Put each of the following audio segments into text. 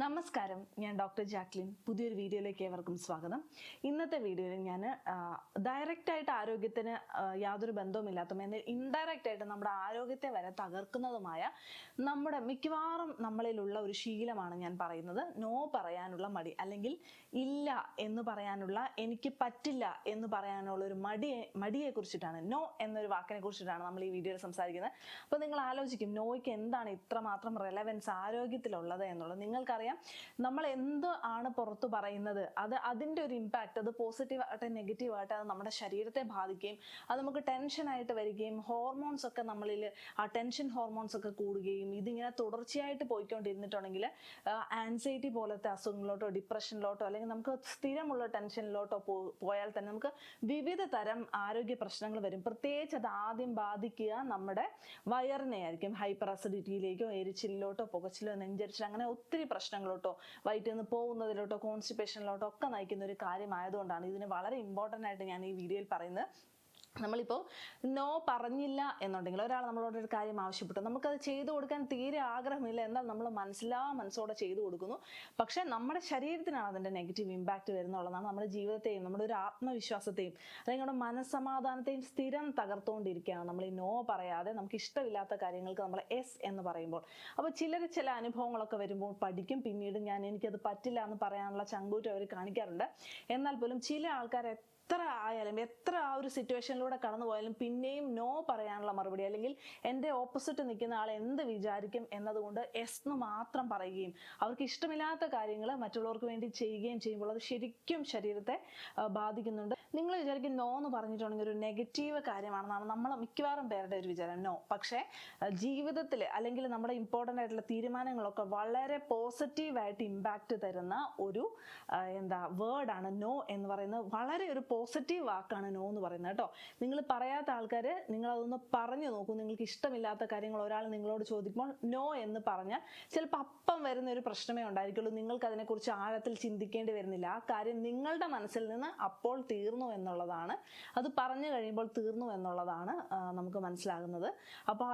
നമസ്കാരം. ഞാൻ doctor Jacqueline. പുതിയൊരു വീഡിയോയിലേക്ക് ഏവർക്കും സ്വാഗതം. ഇന്നത്തെ വീഡിയോയിൽ ഞാൻ ഡയറക്റ്റ് ആയിട്ട് ആരോഗ്യത്തിന് യാതൊരു ബന്ധവുമില്ലാത്ത എന്നാൽ ഇൻഡയറക്റ്റ് ആയിട്ട് നമ്മുടെ ആരോഗ്യത്തെ വരെ തകർക്കുന്നതുമായ നമ്മുടെ മിക്കവാറും നമ്മളിലുള്ള ഒരു ശീലമാണ് ഞാൻ പറയുന്നത്. നോ പറയാനുള്ള മടി അല്ലെങ്കിൽ ഇല്ല എന്ന് പറയാനുള്ള എനിക്ക് പറ്റില്ല എന്ന് പറയാനുള്ള ഒരു മടിയെ മടിയെ കുറിച്ചിട്ടാണ്. നോ എന്നൊരു വാക്കിനെ കുറിച്ചിട്ടാണ് നമ്മൾ ഈ വീഡിയോയിൽ സംസാരിക്കുന്നത്. അപ്പോൾ നിങ്ങൾ ആലോചിക്കും നോയ്ക്ക് എന്താണ് ഇത്രമാത്രം റെലവൻസ് ആരോഗ്യത്തിലുള്ളത് എന്നുള്ളത്. നിങ്ങൾക്കറിയാം നമ്മൾ എന്ത് ആണ് പുറത്തു പറയുന്നത്? അത് അതിന്റെ ഒരു ഇമ്പാക്റ്റ് അത് പോസിറ്റീവ് ആകട്ടെ നെഗറ്റീവ് ആകട്ടെ അത് നമ്മുടെ ശരീരത്തെ ബാധിക്കുകയും അത് നമുക്ക് ടെൻഷനായിട്ട് വരികയും ഹോർമോൺസ് ഒക്കെ നമ്മളിൽ ആ ടെൻഷൻ ഹോർമോൺസ് ഒക്കെ കൂടുകയും ഇതിങ്ങനെ തുടർച്ചയായിട്ട് പോയിക്കൊണ്ടിരുന്നിട്ടുണ്ടെങ്കിൽ ആൻസൈറ്റി പോലത്തെ അസുഖങ്ങളിലോട്ടോ ഡിപ്രഷനിലോട്ടോ അല്ലെങ്കിൽ നമുക്ക് സ്ഥിരമുള്ള ടെൻഷനിലോട്ടോ പോയാൽ തന്നെ നമുക്ക് വിവിധ തരം ആരോഗ്യ പ്രശ്നങ്ങൾ വരും. പ്രത്യേകിച്ച് അത് ആദ്യം ബാധിക്കുക നമ്മുടെ വയറിനെ ആയിരിക്കും ഹൈപ്പർ അസിഡിറ്റിയിലേക്കോ എരിച്ചിലോട്ടോ പുകച്ചിലോ നെഞ്ചരിച്ചിലോ അങ്ങനെ ഒത്തിരി പ്രശ്നങ്ങളോട്ടോ വയറ്റിൽ നിന്ന് പോകുന്നതിലോട്ടോ കോൺസ്റ്റിപ്പേഷനിലോട്ടോ ഒക്കെ നയിക്കുന്ന ഒരു കാര്യമായതുകൊണ്ടാണ് ഇതിന് വളരെ ഇമ്പോർട്ടന്റ് ആയിട്ട് ഞാൻ ഈ വീഡിയോയിൽ പറയുന്നത്. നമ്മളിപ്പോൾ നോ പറഞ്ഞില്ല എന്നുണ്ടെങ്കിൽ ഒരാൾ നമ്മളോട് ഒരു കാര്യം ആവശ്യപ്പെട്ടു. നമുക്കത് ചെയ്തു കൊടുക്കാൻ തീരെ ആഗ്രഹമില്ല. എന്നാൽ നമ്മൾ മനസ്സിലാ മനസ്സോടെ ചെയ്തു കൊടുക്കുന്നു. പക്ഷേ നമ്മുടെ ശരീരത്തിനാണ് അതിന്റെ നെഗറ്റീവ് ഇമ്പാക്റ്റ് വരുന്നുള്ളതാണ് നമ്മുടെ ജീവിതത്തെയും നമ്മുടെ ഒരു ആത്മവിശ്വാസത്തെയും അല്ലെങ്കിൽ നമ്മുടെ മനസ്സമാധാനത്തെയും സ്ഥിരം തകർത്തുകൊണ്ടിരിക്കുകയാണ് നമ്മൾ ഈ നോ പറയാതെ നമുക്ക് ഇഷ്ടമില്ലാത്ത കാര്യങ്ങൾക്ക് നമ്മൾ എസ് എന്ന് പറയുമ്പോൾ. അപ്പോൾ ചിലർ ചില അനുഭവങ്ങളൊക്കെ വരുമ്പോൾ പഠിക്കും. പിന്നീട് ഞാൻ എനിക്കത് പറ്റില്ല എന്ന് പറയാനുള്ള ചങ്കൂറ്റം അവർ കാണിക്കാറുണ്ട്. എന്നാൽ പോലും ചില ആൾക്കാർ എത്ര ആയാലും എത്ര ആ ഒരു സിറ്റുവേഷനിലൂടെ കടന്നു പോയാലും പിന്നെയും നോ പറയാനുള്ള മറുപടി അല്ലെങ്കിൽ എന്റെ ഓപ്പോസിറ്റ് നിൽക്കുന്ന ആൾ എന്ത് വിചാരിക്കും എന്നതുകൊണ്ട് എസ് എന്ന് മാത്രം പറയുകയും അവർക്ക് ഇഷ്ടമില്ലാത്ത കാര്യങ്ങൾ മറ്റുള്ളവർക്ക് വേണ്ടി ചെയ്യുകയും ചെയ്യുമ്പോൾ അത് ശരിക്കും ശരീരത്തെ ബാധിക്കുന്നുണ്ട്. നിങ്ങൾ വിചാരിക്കും നോ എന്ന് പറഞ്ഞിട്ടുണ്ടെങ്കിൽ ഒരു നെഗറ്റീവ് കാര്യമാണെന്നാണ് നമ്മൾ മിക്കവാറും പേരുടെ ഒരു വിചാരം. നോ പക്ഷേ ജീവിതത്തിൽ അല്ലെങ്കിൽ നമ്മുടെ ഇമ്പോർട്ടന്റ് ആയിട്ടുള്ള തീരുമാനങ്ങളൊക്കെ വളരെ പോസിറ്റീവായിട്ട് ഇമ്പാക്റ്റ് തരുന്ന ഒരു എന്താ വേർഡാണ് നോ എന്ന് പറയുന്നത്. വളരെ ഒരു പോസിറ്റീവ് വാക്കാണ് നോ എന്ന് പറയുന്നത് കേട്ടോ. നിങ്ങൾ പറയാത്ത ആൾക്കാർ നിങ്ങൾ അതൊന്ന് പറഞ്ഞു നോക്കൂ നിങ്ങൾക്ക് ഇഷ്ടമില്ലാത്ത കാര്യങ്ങൾ ഒരാൾ നിങ്ങളോട് ചോദിക്കുമ്പോൾ നോ എന്ന് പറഞ്ഞാൽ ചിലപ്പോൾ അപ്പം വരുന്ന ഒരു പ്രശ്നമേ ഉണ്ടായിരിക്കുള്ളൂ. നിങ്ങൾക്ക് അതിനെക്കുറിച്ച് ആഴത്തിൽ ചിന്തിക്കേണ്ടി വരുന്നില്ല. ആ കാര്യം നിങ്ങളുടെ മനസ്സിൽ നിന്ന് അപ്പോൾ തീർന്നു എന്നുള്ളതാണ്. അത് പറഞ്ഞു കഴിയുമ്പോൾ തീർന്നു എന്നുള്ളതാണ് നമുക്ക് മനസ്സിലാകുന്നത്. അപ്പോൾ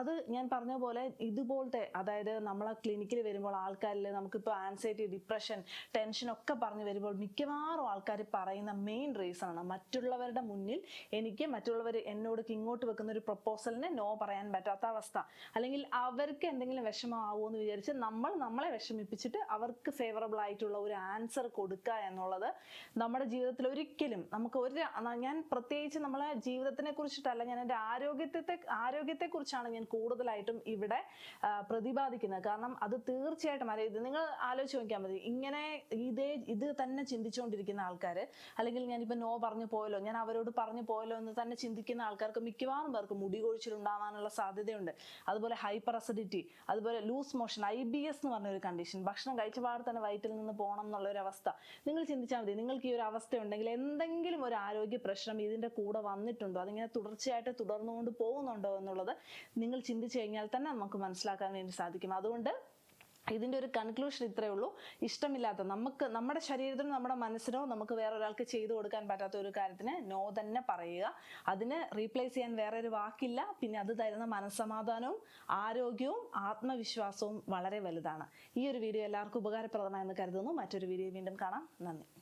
അത് ഞാൻ പറഞ്ഞ പോലെ ഇതുപോലത്തെ അതായത് നമ്മളെ ക്ലിനിക്കിൽ വരുമ്പോൾ ആൾക്കാരിൽ നമുക്കിപ്പോൾ ആൻസൈറ്റി ഡിപ്രഷൻ ടെൻഷൻ ഒക്കെ പറഞ്ഞു വരുമ്പോൾ മിക്കവാറും ആൾക്കാർ പറയുന്ന മെയിൻ റീസൺ ആണ്. മറ്റുള്ളവരുടെ മുന്നിൽ എനിക്ക് മറ്റുള്ളവർ എന്നോട് ഇങ്ങോട്ട് വെക്കുന്ന ഒരു പ്രപ്പോസലിന് നോ പറയാൻ പറ്റാത്ത അവസ്ഥ. അല്ലെങ്കിൽ അവർക്ക് എന്തെങ്കിലും വിഷമമാവുമോ എന്ന് വിചാരിച്ച് നമ്മൾ നമ്മളെ വിഷമിപ്പിച്ചിട്ട് അവർക്ക് ഫേവറബിൾ ആയിട്ടുള്ള ഒരു ആൻസർ കൊടുക്കുക എന്നുള്ളത് നമ്മുടെ ജീവിതത്തിൽ ഒരിക്കലും നമുക്ക് ഒരു ഞാൻ പ്രത്യേകിച്ച് നമ്മളെ ജീവിതത്തിനെ കുറിച്ചിട്ടല്ല ഞാൻ എന്റെ ആരോഗ്യത്തെ ആരോഗ്യത്തെ കുറിച്ചാണ് ഞാൻ കൂടുതലായിട്ടും ഇവിടെ പ്രതിപാദിക്കുന്നത്. കാരണം അത് തീർച്ചയായിട്ടും അറിയത് നിങ്ങൾ ആലോചിച്ച് നോക്കിയാൽ മതി. ഇങ്ങനെ ഇതേ ഇത് തന്നെ ചിന്തിച്ചുകൊണ്ടിരിക്കുന്ന ആൾക്കാർ അല്ലെങ്കിൽ ഞാനിപ്പോൾ നോ പറഞ്ഞു പോയല്ലോ ഞാൻ അവരോട് പറഞ്ഞു പോയല്ലോ എന്ന് തന്നെ ചിന്തിക്കുന്ന ആൾക്കാർക്ക് മിക്കവാറും മുടി കൊഴിച്ചിലുണ്ടാവാനുള്ള സാധ്യതയുണ്ട്. അതുപോലെ ഹൈപ്പർ അസിഡിറ്റി അതുപോലെ loose motion I B S എന്ന് പറഞ്ഞ ഒരു കണ്ടീഷൻ ഭക്ഷണം കഴിച്ച പാടെ തന്നെ വയറ്റിൽ നിന്ന് പോകണം എന്നുള്ള ഒരു അവസ്ഥ. നിങ്ങൾ ചിന്തിച്ചാൽ മതി നിങ്ങൾക്ക് ഈ ഒരു അവസ്ഥ ഉണ്ടെങ്കിൽ എന്തെങ്കിലും ഒരു ആരോഗ്യ പ്രശ്നം ഇതിന്റെ കൂടെ വന്നിട്ടുണ്ടോ? അതിങ്ങനെ തുടർച്ചയായിട്ട് തുടർന്നുകൊണ്ട് പോകുന്നുണ്ടോ എന്നുള്ളത് നിങ്ങൾ ചിന്തിച്ചു കഴിഞ്ഞാൽ തന്നെ നമുക്ക് മനസ്സിലാക്കാൻ വേണ്ടി സാധിക്കും. അതുകൊണ്ട് ഇതിന്റെ ഒരു കൺക്ലൂഷൻ ഇത്രയേ ഉള്ളൂ. ഇഷ്ടമില്ലാത്ത നമുക്ക് നമ്മുടെ ശരീരത്തിനോ നമ്മുടെ മനസ്സിനോ നമുക്ക് വേറെ ഒരാൾക്ക് ചെയ്തു കൊടുക്കാൻ പറ്റാത്ത ഒരു കാര്യത്തിന് നോ തന്നെ പറയുക. അതിന് റീപ്ലേസ് ചെയ്യാൻ വേറെ ഒരു വാക്കില്ല. പിന്നെ അത് തരുന്ന മനസ്സമാധാനവും ആരോഗ്യവും ആത്മവിശ്വാസവും വളരെ വലുതാണ്. ഈ ഒരു വീഡിയോ എല്ലാവർക്കും ഉപകാരപ്രദമായെന്ന് കരുതുന്നു. മറ്റൊരു വീഡിയോ വീണ്ടും കാണാം. നന്ദി.